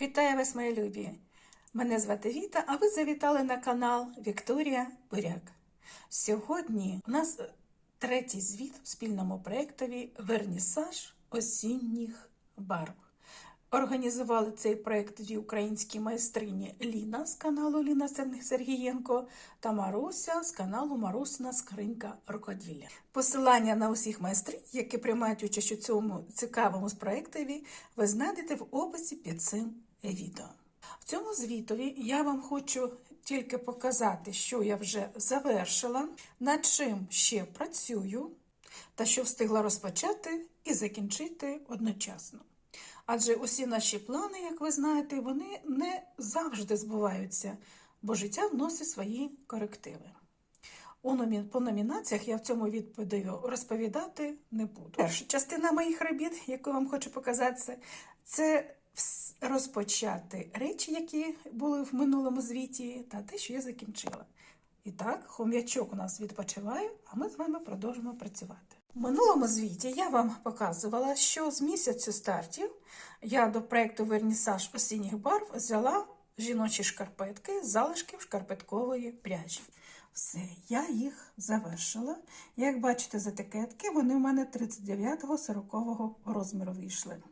Вітаю вас, мої любі! Мене звати Віта, а ви завітали на канал Вікторія Буряк. Сьогодні у нас е, третій звіт у спільному проєктові Вернісаж осінніх барв. Організували цей проєкт дві українські майстрині Ліна з каналу Ліна Сергієнко та Маруся з каналу Марусина Скринька Рукоділля. Посилання на усіх майстринь, які приймають участь у цьому цікавому проєктові, ви знайдете в описі під цим відео. В цьому звітові я вам хочу тільки показати, що я вже завершила, над чим ще працюю, та що встигла розпочати і закінчити одночасно. Адже усі наші плани, як ви знаєте, вони не завжди збуваються, бо життя вносить свої корективи. По номінаціях я в цьому відповідаю розповідати не буду. Перша частина моїх робіт, яку вам хочу показати, це розпочати речі, які були в минулому звіті, та те, що я закінчила. І так, хом'ячок у нас відпочиває, а ми з вами продовжимо працювати. В минулому звіті я вам показувала, що з місяцю стартів я до проєкту Вернісаж осінніх барв взяла жіночі шкарпетки з залишків шкарпеткової пряжі. Все, я їх завершила. Як бачите з етикетки, вони у мене 39-40 розміру вийшли.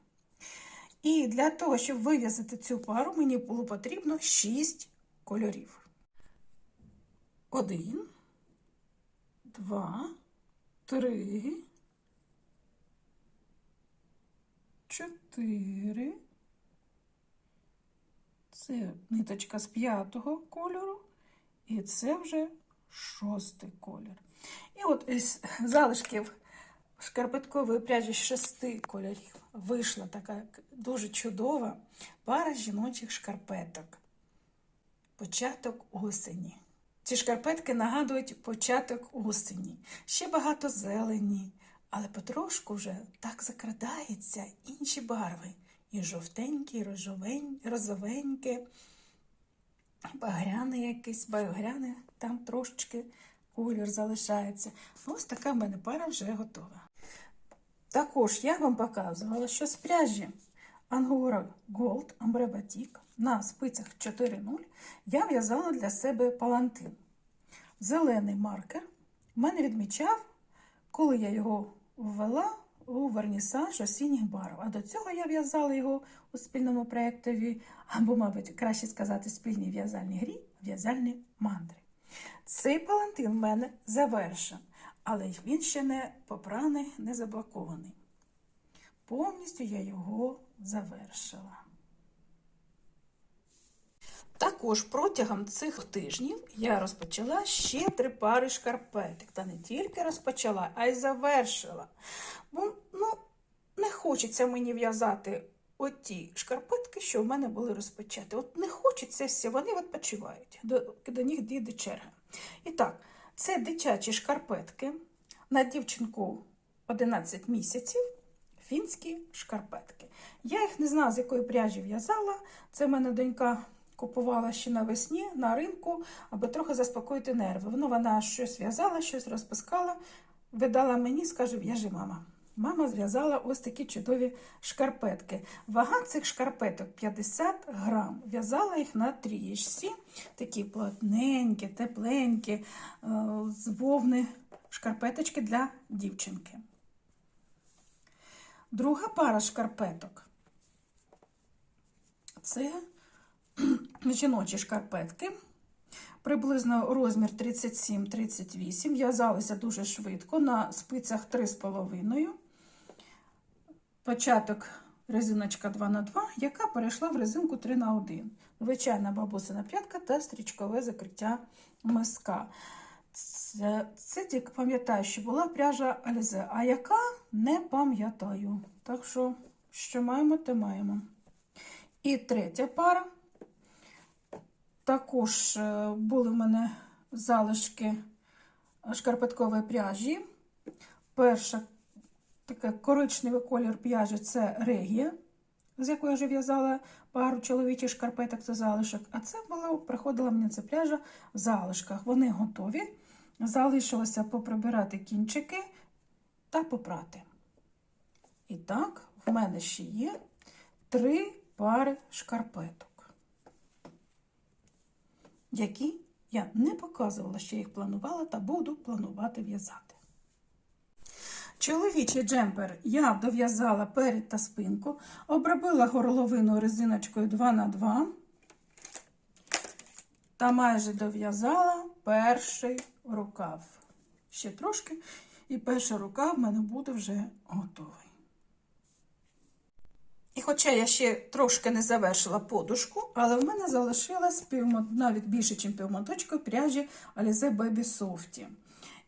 І для того, щоб вив'язати цю пару, мені було потрібно 6 кольорів. Один, два, три, чотири. Це ниточка з п'ятого кольору, і це вже шостий колір. І от із залишків шкарпеткової пряжі з шести кольорів вийшла така дуже чудова пара жіночих шкарпеток. Початок осені. Ці шкарпетки нагадують початок осені. Ще багато зелені, але потрошку вже так закрадається інші барви. І жовтенькі, і розовенькі, багряне якийсь, багряне, там трошечки колір залишається. Ось така в мене пара вже готова. Також я вам показувала, що з пряжі Angora Gold Ambre Batik на спицях 4.0 я в'язала для себе палантин. Зелений маркер в мене відмічав, коли я його ввела у вернісаж осінніх барв. А до цього я в'язала його у спільному проєктові, або, мабуть, краще сказати, спільній в'язальній грі, в'язальні мандри. Цей палантин в мене завершен, але він ще не попраний, не заблокований. Повністю я його завершила. Також протягом цих тижнів я розпочала ще три пари шкарпеток. Та не тільки розпочала, а й завершила. Бо ну, не хочеться мені в'язати оті шкарпетки, що в мене були розпочаті. От не хочеться всі, вони відпочивають. До, до них дійде черга. І так, це дитячі шкарпетки на дівчинку 11 місяців. Фінські шкарпетки. Я їх не знала, з якої пряжі в'язала. Це в мене донька купувала ще навесні на ринку, аби трохи заспокоїти нерви. Ну, вона щось в'язала, щось розпускала, видала мені, скаже, в'яжи, мама. Мама зв'язала ось такі чудові шкарпетки. Вага цих шкарпеток 50 грам. В'язала їх на трієчці, такі плотненькі, тепленькі, е, з вовни шкарпеточки для дівчинки. Друга пара шкарпеток. Це жіночі шкарпетки. Приблизно розмір 37-38. В'язалися дуже швидко на спицях 3,5. Початок резиночка 2х2, яка перейшла в резинку 3х1. Звичайна бабусина п'ятка та стрічкове закриття миска. Це, це тільки пам'ятаю, що була пряжа Alize, а яка не пам'ятаю. Так що, що маємо, те маємо. І третя пара. Також е, були в мене залишки шкарпеткової пряжі. Перша така коричневий колір пряжі це регія, з якої я вже в'язала пару чоловічих шкарпеток, це залишок. А це була, приходила мені ця пряжа в залишках. Вони готові. Залишилося поприбирати кінчики та попрати. І так, в мене ще є три пари шкарпеток, які я не показувала, що їх планувала та буду планувати в'язати. Чоловічий джемпер я дов'язала перед та спинку, обробила горловину резиночкою 2х2 та майже дов'язала перший рукав. Ще трошки, і перший рукав в мене буде вже готовий. І хоча я ще трошки не завершила подушку, але в мене залишилось півмо- навіть більше, ніж півмоточка пряжі Alize Baby Softy.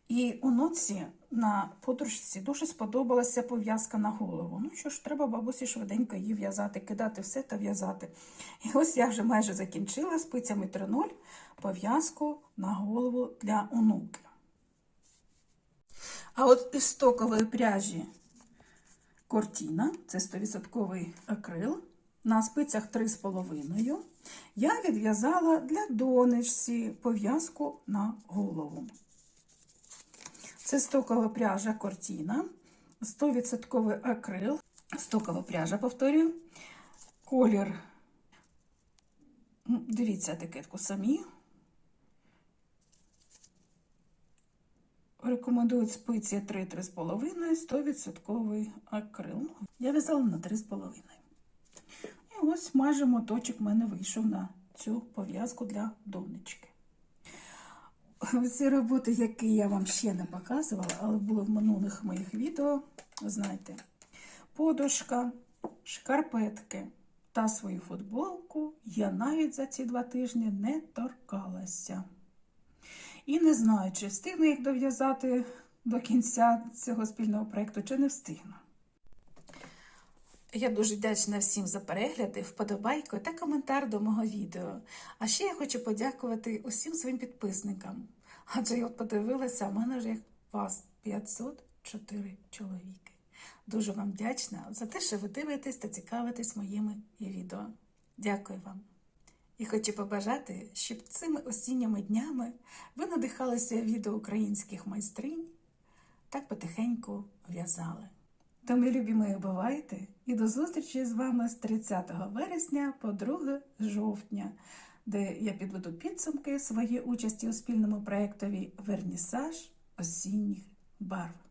І онуці на подушці дуже сподобалася пов'язка на голову. Ну що ж, треба бабусі швиденько її в'язати, кидати все та в'язати. І ось я вже майже закінчила спицями 3.0 пов'язку на голову для онуки. А от із стокової пряжі Кортіна, це 100% акрил, на спицях 3,5 я відв'язала для донечці пов'язку на голову. Це стокова пряжа Кортіна, 100% акрил, стокова пряжа, повторюю, колір, дивіться етикетку самі. Рекомендують спиці 3-3,5, 100% акрил. Я в'язала на 3,5. І ось майже моточок в мене вийшов на цю пов'язку для донечки. Ці роботи, які я вам ще не показувала, але були в минулих моїх відео, знаєте, подушка, шкарпетки та свою футболку я навіть за ці два тижні не торкалася. І не знаю, чи встигну їх дов'язати до кінця цього спільного проєкту, чи не встигну. Я дуже вдячна всім за перегляди, вподобайку та коментар до мого відео. А ще я хочу подякувати усім своїм підписникам. Адже я подивилася, у мене вже як вас 504 чоловіки. Дуже вам вдячна за те, що ви дивитесь та цікавитесь моїми відео. Дякую вам. І хочу побажати, щоб цими осінніми днями ви надихалися відео українських майстринь так потихеньку в'язали. То, любі мої, бувайте і до зустрічі з вами з 30 вересня по 2 жовтня, де я підведу підсумки своєї участі у спільному проєктові Вернісаж осінніх барв.